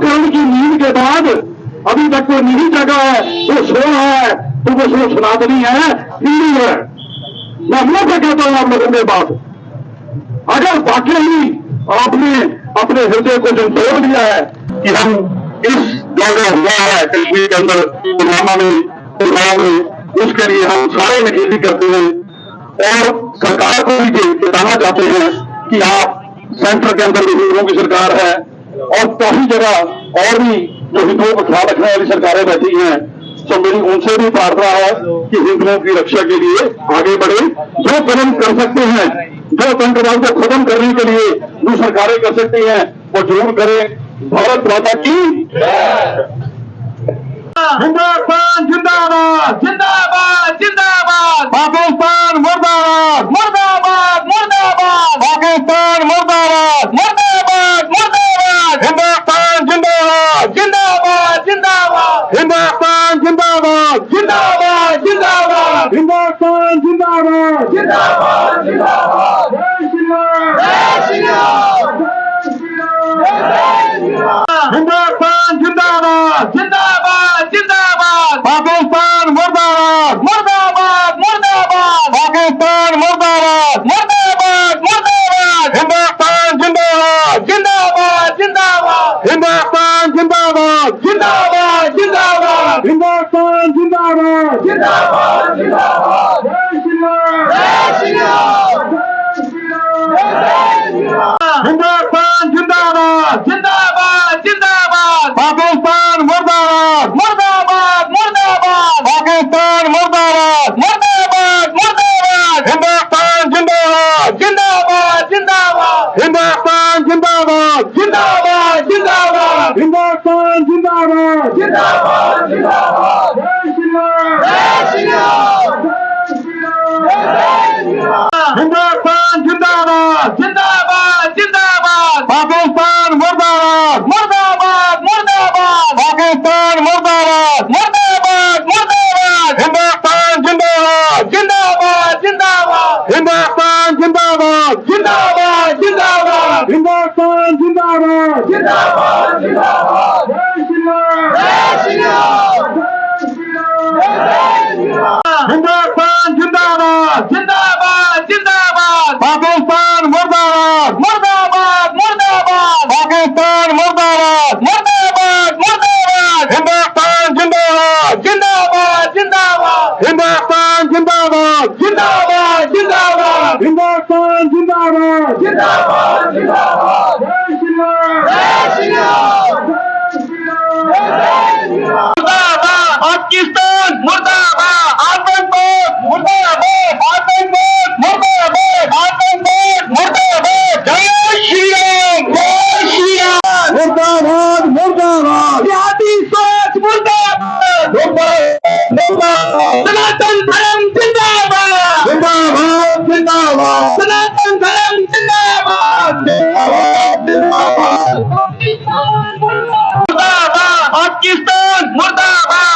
कुंभकर्ण की नींद के बाद अभी तक कोई नहीं जगा है, वो सो रहा है। तो वो सो सनातनी है, हिंदू है। मैं हमलों से कहता हूँ आप लोगों के बात। अगर वाकई आपने अपने हृदय को संतोड़ दिया है कि हम इस जगह हुआ है कश्मीर के अंदर, पुलवामा में पुलवामा में, उसके लिए हम सारे नकेली करते हैं। और सरकार को भी बताना चाहते हैं कि आप सेंटर के अंदर भी हिंदुओं की सरकार है और काफ़ी जगह और भी जो हिंदुओं को ख्याल रखने वाली सरकारें बैठी हैं तो मेरी उनसे भी प्रार्थना है कि हिंदुओं की रक्षा के लिए आगे बढ़े। जो कदम कर सकते हैं जो आतंकवाद को खत्म करने के लिए जो सरकारें कर सकती हैं वो ज़रूर करें। भारत माता की हिंदुस्तान जिंदाबाद जिंदाबाद जिंदाबाद। पाकिस्तान मुर्दाबाद। हिंदुस्तान जिंदाबाद जिंदाबाद जिंदाबाद पाकिस्तान मुर्दाबाद मुर्दाबाद मुर्दाबाद पाकिस्तान मुर्दाबाद मुर्दाबाद मुर्दाबाद हिंदुस्तान जिंदाबाद जिंदाबाद जिंदाबाद हिंदुस्तान जिंदाबाद जिंदाबाद जिंदाबाद हिंदुस्तान जिंदाबाद जिंदाबाद जिंदाबाद ਜਿੰਦਾਬਾਦ ਜਿੰਦਾਬਾਦ ਜਿੰਦਾਬਾਦ ਜਿੰਦਾਬਾਦ। ਪਾਕਿਸਤਾਨ ਮਰਦਾਬਾਦ। ਮਰਦਾਬਾਦ ਮਰਦਾਬਾਦ। ਪਾਕਿਸਤਾਨ ਮਰਦਾਬਾਦ। ਮਰਦਾਬਾਦ ਮਰਦਾਬਾਦ। ਹਿੰਦੁਸਤਾਨ ਜਿੰਦਾਬਾਦ। ਜਿੰਦਾਬਾਦ ਜਿੰਦਾਬਾਦ। ਹਿੰਦੁਸਤਾਨ ਜਿੰਦਾਬਾਦ। ਜਿੰਦਾਬਾਦ ਜਿੰਦਾਬਾਦ। ਹਿੰਦੁਸਤਾਨ ਜਿੰਦਾਬਾਦ। ਜਿੰਦਾਬਾਦ ਜਿੰਦਾਬਾਦ। ਜੈ ਸ਼੍ਰੀ ਰਾਮ। ਜੈ ਸ਼੍ਰੀ ਰਾਮ। हिंदुस्तान जिंदाबाद जिंदाबाद जिंदाबाद पाकिस्तान मुर्दाबाद मुर्दाबाद मुर्दाबाद पाकिस्तान मुर्दाबाद मुर्दाबाद मुर्दाबाद हिंदुस्तान जिंदाबाद जिंदाबाद जिंदाबाद हिंदुस्तान जिंदाबाद जिंदाबाद जिंदाबाद हिंदुस्तान जिंदाबाद जिंदाबाद जिंदाबाद जय श्री राम जय श्री राम ਸਨਾਤਨ ਧਰਮ ਜਿੰਦਾਬਾਦ। ਜਿੰਦਾਬਾਦ ਜਿੰਦਾਬਾਦ। ਸਨਾਤਨ ਧਰਮ ਜਿੰਦਾਬਾਦ। ਜਿੰਦਾਬਾਦ ਜਿੰਦਾਬਾਦ। ਮੁਰਦਾਬਾਦ। ਪਾਕਿਸਤਾਨ ਮੁਰਦਾਬਾਦ।